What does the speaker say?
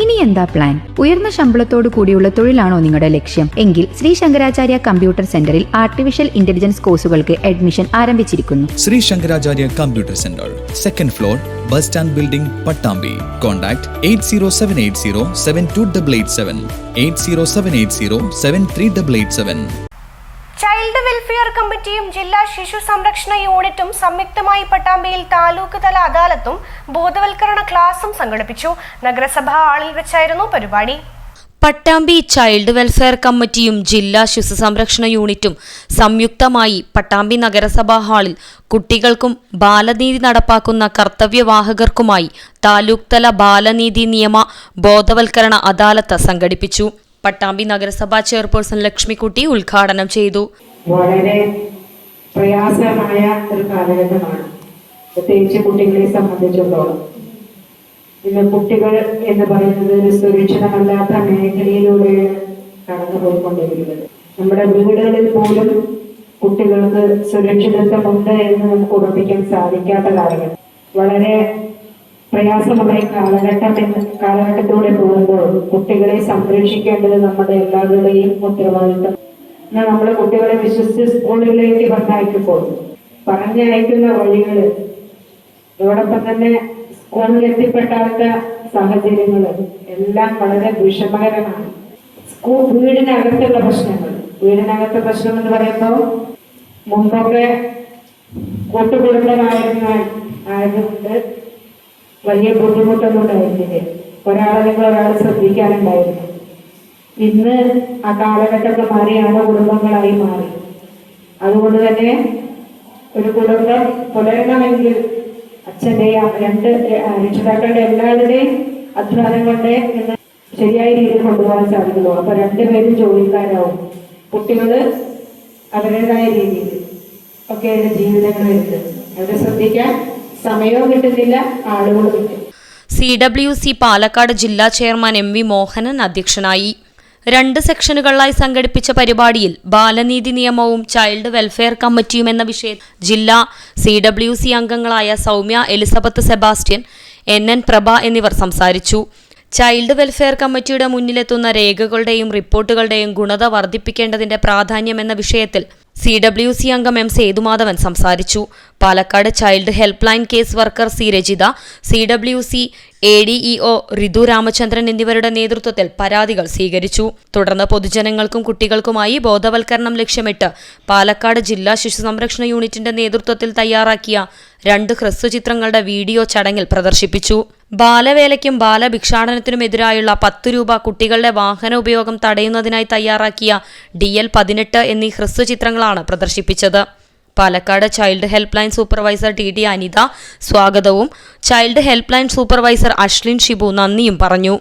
ഇനി എന്താ പ്ലാൻ ഉയർന്ന ശമ്പളത്തോടു കൂടിയുള്ള തൊഴിലാണോ നിങ്ങളുടെ ലക്ഷ്യം? എങ്കിൽ ശ്രീ ശങ്കരാചാര്യ കമ്പ്യൂട്ടർ സെന്ററിൽ ആർട്ടിഫിഷ്യൽ ഇന്റലിജൻസ് കോഴ്സുകൾക്ക് അഡ്മിഷൻ ആരംഭിച്ചിരിക്കുന്നു. Shri Shankaracharya computer centre second floor bus stand building Pattambi. Contact eight zero seven eight zero seven two double eight seven eight zero seven eight zero seven three double eight seven child welfare കമ്മിറ്റിയും ജില്ലാ ശിശു സംരക്ഷണ യൂണിറ്റും സംയുക്തമായി പട്ടാമ്പിയിൽ താലൂക്ക് തല അദാലത്തും ബോധവൽക്കരണ ക്ലാസും സംഘടിപ്പിച്ചു. നഗരസഭാ ആളിൽ വെച്ചായിരുന്നു പരിപാടി. പട്ടാമ്പി ചൈൽഡ് വെൽഫെയർ കമ്മിറ്റിയും ജില്ലാ ശിശു സംരക്ഷണ യൂണിറ്റും സംയുക്തമായി പട്ടാമ്പി നഗരസഭാ ഹാളിൽ കുട്ടികൾക്കും ബാലനീതി നടപ്പാക്കുന്ന കർത്തവ്യവാഹകർക്കുമായി താലൂക്ക് തല ബാലനീതി നിയമ ബോധവൽക്കരണ അദാലത്ത് സംഘടിപ്പിച്ചു. പട്ടാമ്പി നഗരസഭാ ചെയർപേഴ്സൺ ലക്ഷ്മിക്കുട്ടി ഉദ്ഘാടനം ചെയ്തു. വളരെ പ്രയാസമായ ഒരു കാലഘട്ടമാണ്. പ്രത്യേകിച്ച് കുട്ടികളെ സംബന്ധിച്ചിടത്തോളം. ഇന്ന് കുട്ടികൾ എന്ന് പറയുന്നത് ഒരു സുരക്ഷിതമല്ലാത്ത മേഖലയിലൂടെയാണ് കടന്നു പോയിക്കൊണ്ടിരിക്കുന്നത് നമ്മുടെ വീടുകളിൽ പോലും കുട്ടികൾക്ക് സുരക്ഷിതത്വമുണ്ട് എന്ന് നമുക്ക് ഉറപ്പിക്കാൻ സാധിക്കാത്ത കാലഘട്ടം. വളരെ പ്രയാസമുള്ള ഈ കാലഘട്ടം കാലഘട്ടത്തിലൂടെ പോകുമ്പോൾ കുട്ടികളെ സംരക്ഷിക്കേണ്ടത് നമ്മുടെ എല്ലാവരുടെയും ഉത്തരവാദിത്തം എന്നാൽ നമ്മളെ കുട്ടികളെ വിശ്വസിച്ച് സ്കൂളിലേക്ക് പറഞ്ഞയക്കുമ്പോൾ പറഞ്ഞയക്കുന്ന വഴികൾ അതോടൊപ്പം തന്നെ സ്കൂളിൽ എത്തിപ്പെട്ടാത്ത സാഹചര്യങ്ങൾ എല്ലാം വളരെ വിഷമകരമാണ്. സ്കൂൾ വീടിനകത്തുള്ള പ്രശ്നങ്ങൾ. വീടിനകത്തെ പ്രശ്നം എന്ന് പറയുമ്പോൾ മുമ്പൊക്കെ കൂട്ടുകുടുംബമായിരുന്ന ആയതുകൊണ്ട് വലിയ ബുദ്ധിമുട്ടൊന്നും ഉണ്ടായിരുന്നില്ല ഒരാളെ നിങ്ങൾ ഒരാൾ ശ്രദ്ധിക്കാനുണ്ടായിരുന്നു. ഇന്ന് ആ കാലഘട്ടമൊക്കെ മാറിയാണ് കുടുംബങ്ങളായി മാറി. അതുകൊണ്ട് തന്നെ ഒരു കുടുംബം പുലരണമെങ്കിൽ അച്ഛന്റെ രണ്ട് രക്ഷിതാക്കളുടെ എല്ലാവരുടെയും അധ്വാനം കൊണ്ട് ശരിയായ രീതിയിൽ കൊണ്ടുപോകാൻ സാധിക്കുന്നു. അപ്പൊ രണ്ടുപേരും ജോലിക്കാരാവും. കുട്ടികൾ അവരുടേതായ രീതിയിൽ ഒക്കെ ഒക്കെയാണ് ജീവിതങ്ങളുണ്ട് അവരെ ശ്രദ്ധിക്കാൻ സമയവും കിട്ടുന്നില്ല ആളുകളും കിട്ടും. സി ഡബ്ല്യു സി പാലക്കാട് ജില്ലാ ചെയർമാൻ എം വി മോഹനൻ അധ്യക്ഷനായി. രണ്ട് സെക്ഷനുകളിലായി സംഘടിപ്പിച്ച പരിപാടിയിൽ ബാലനീതി നിയമവും ചൈൽഡ് വെൽഫെയർ കമ്മിറ്റിയും എന്ന വിഷയം ജില്ലാ സി ഡബ്ല്യു സി അംഗങ്ങളായ Soumya Elizabeth Sebastian N N Prabha എന്നിവർ സംസാരിച്ചു. ചൈൽഡ് വെൽഫെയർ കമ്മിറ്റിയുടെ മുന്നിലെത്തുന്ന രേഖകളുടെയും റിപ്പോർട്ടുകളുടെയും ഗുണത വർദ്ധിപ്പിക്കേണ്ടതിന്റെ പ്രാധാന്യം എന്ന വിഷയത്തിൽ സി ഡബ്ല്യു സി അംഗം എം സേതുമാധവൻ സംസാരിച്ചു. Palakkad child help line case worker C Rajitha C W C A D E O Ritu Ramachandran എന്നിവരുടെ നേതൃത്വത്തിൽ പരാതികൾ സ്വീകരിച്ചു. തുടർന്ന് പൊതുജനങ്ങൾക്കും കുട്ടികൾക്കുമായി ബോധവൽക്കരണം ലക്ഷ്യമിട്ട് പാലക്കാട് ജില്ലാ ശിശു സംരക്ഷണ യൂണിറ്റിന്റെ നേതൃത്വത്തിൽ തയ്യാറാക്കിയ രണ്ട് ഹ്രസ്വചിത്രങ്ങളുടെ വീഡിയോ ചടങ്ങിൽ പ്രദർശിപ്പിച്ചു. ബാലവേലയ്ക്കും ബാലഭിക്ഷാടനത്തിനുമെതിരായുള്ള പത്ത് രൂപ കുട്ടികളുടെ വാഹന ഉപയോഗം തടയുന്നതിനായി തയ്യാറാക്കിയ ഡി എൽ പതിനെട്ട് എന്നീ ഹ്രസ്വചിത്രങ്ങളാണ് പ്രദർശിപ്പിച്ചത്. Palakkad child help line supervisor T D Anitha സ്വാഗതവും. Child help line supervisor Ashlin Shibu നന്ദിയും പറഞ്ഞു.